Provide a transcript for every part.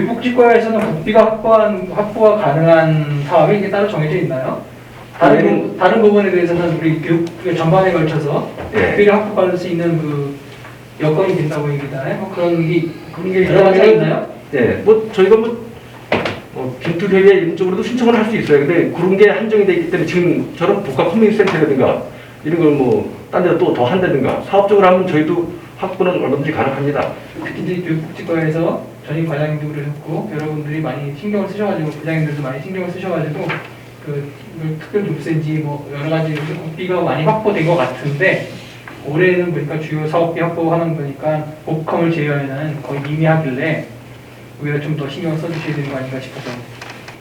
교육복지과에서는 국비가 확보한 확보가 가능한 사업이 이게 따로 정해져 있나요? 다른 네. 부- 다른 부분에 대해서는 우리 교육 전반에 걸쳐서 예. 국비를 확보받을 수 있는 그 여건이 된다고 얘기잖아요. 뭐 그런 게 그런 게 여러 가지가 있나요? 네, 뭐 저희가 뭐 어, 빈투대회 이런 쪽으로도 신청을 할 수 있어요. 근데 그런 게 한정이 되기 때문에 지금 저런 복합 커뮤니티 센터라든가 이런 걸 뭐딴또더 한다든가 사업적으로 하면 저희도 확보는 얼마든지 가능합니다. 특히 이제 교육복지과에서 전임 과장님도 그러셨고 여러분들이 많이 신경을 쓰셔가지고 부장님들도 많이 신경을 쓰셔가지고 그 특별 조세인지 뭐 여러 가지 국비가 많이 확보된 것 같은데 올해는 보니까 주요 사업비 확보하는 거니까 복컴을 제외하면 거의 미미하길래 오히려 좀더 신경 써주셔야 되는 거 아닌가 싶어서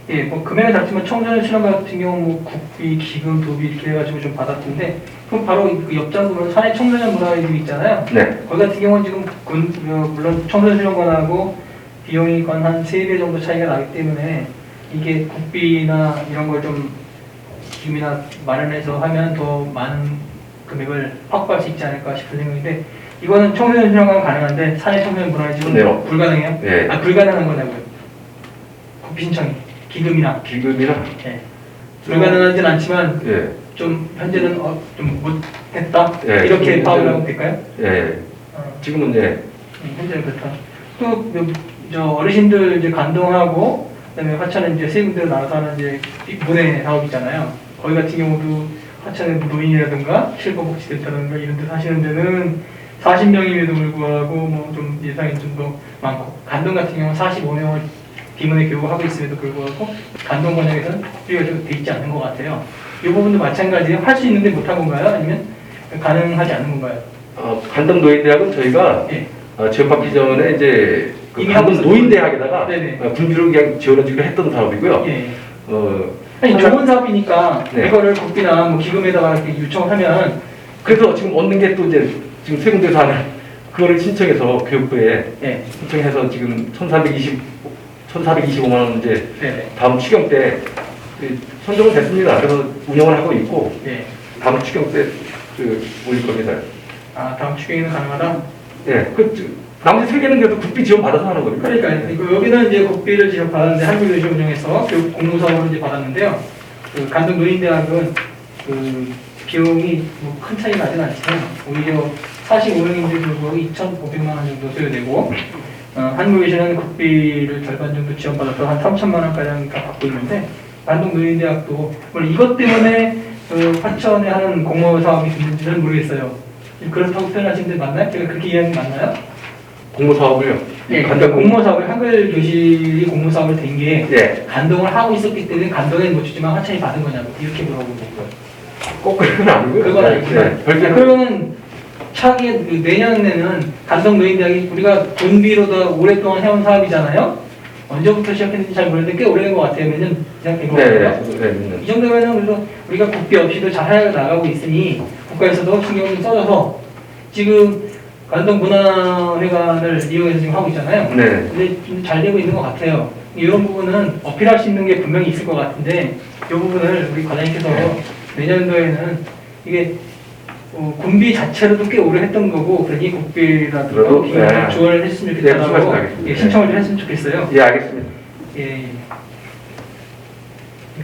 예, 뭐 금액은 작지만 청소년 실험 같은 경우 뭐 국비, 기금, 도비 이렇게 해가지고 좀 받았던데 그럼 바로 그 옆장부로 사내 청소년 문화회도 있잖아요. 네, 거기 같은 경우는 지금 군, 어, 물론 청소년수련관하고 비용이 건한 3배 정도 차이가 나기 때문에 이게 국비나 이런 걸 좀 기금이나 마련해서 하면 더 많은 금액을 확보할 수 있지 않을까 싶은 생각인데 이거는 청소년수련관 가능한데 사내 청소년 문화회지는 네. 불가능해요? 네. 아 불가능한 거냐고요? 국비 신청이 기금이나 기금이나 예. 불가능하진 않지만 예, 좀 현재는 어, 좀 못했다 예, 이렇게 지금 파악을 현재는- 하면 될까요? 예, 어. 지금은 이제 음, 현재는 그렇다. 또저 어르신들 이제 감동하고 그다음에 화천은 이제 세 군데로 나눠서 하는 이제 문해 사업 있잖아요. 거기 같은 경우도 화천의 노인이라든가 실버복지센터라든가 이런 데 사시는 데는 40명임에도 불구하고 뭐 좀 예상이 좀 더 많고 감동 같은 경우는 45명을 비문에 교육하고 있음에도 불구하고 감동 번역에서는 국비가 좀돼 있지 않은 것 같아요. 이 부분도 마찬가지예요. 할 수 있는데 못한 건가요? 아니면 가능하지 않은 건가요? 어, 간동 노인대학은 저희가 예. 어, 지원받기 전에 이제 그 이미 하고 있었죠. 노인대학에다가 네네. 어, 군비로 그냥 지원해주기로 했던 사업이고요. 예. 어, 아니 좋은 사업이니까 네. 이거를 국비나 뭐 기금에다가 이렇게 요청을 하면 그래서 지금 얻는 게 또 이제 지금 세 군데서 하는 그거를 신청해서 교육부에 예, 신청해서 지금 1,420 1,425만 원 이제 네네, 다음 추경 때 그, 선정은 됐습니다. 그래서 운영을 하고 있고 예. 다음 추경 때 그, 올릴 겁니다. 아 다음 추경에는 가능하다. 예, 그 저- 나머지 세 개는 그래도 국비 지원 받아서 하는 겁니다. 그러니까 이거 여기는 이제 국비를 지금 받았는데 한국교시 운영에서 교육 공무사업을 이제 받았는데요. 그 간동 노인대학은 그 비용이 뭐 큰 차이가 나진 않지만 오히려 45명인데 불구하고 2,500만 원 정도 소요되고 어, 한국교시는 국비를 절반 정도 지원받아서 한 3천만 원가량 다 받고 있는데 간동 노인대학도 물론 이것 때문에 그 화천에 하는 공모 사업이 됐는지는 모르겠어요. 그렇다고 표현하시는데 맞나요? 제가 그렇게 이해하는 게 맞나요? 공모 사업을요. 예, 간단 그러니까 공모 사업을 한글 교실이 공모 사업을 된게 예, 간동을 하고 있었기 때문에 간동에 못 주지만 화천이 받은 거냐고 이렇게 물어보는 거예요. 꼭 그건 아니고요. 그건 네, 아니지만 네, 별개로 그러면은 차기 그 내년에는 간동 노인대학이 우리가 군비로도 오랫동안 해온 사업이잖아요. 언제부터 시작했는지 잘 모르는데 꽤 오래된 것 같아요. 몇년 시작된 것 네, 같아요. 네, 네, 네. 이 정도면은 그래서 우리가 국비 없이도 잘해 나가고 있으니 국가에서도 신경을 좀 써줘서 지금 간동 문화회관을 이용해서 지금 하고 있잖아요. 네. 근데 좀 잘 되고 있는 것 같아요. 이런 부분은 어필할 수 있는 게 분명히 있을 것 같은데 이 부분을 우리 과장님께서 내년도에는 이게 어, 군비 자체로도 꽤 오래 했던 거고 그러니 국비라든가 그래도, 비용을 네. 지원을 했으면 네, 좋겠다고 말씀 알겠습니다. 예, 신청을 좀 했으면 좋겠어요. 예, 알겠습니다. 예, 예.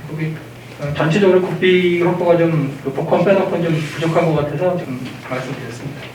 국비, 어, 전체적으로 국비 확보가 좀그 복권 빼놓고 좀 부족한 것 같아서 좀 말씀드렸습니다.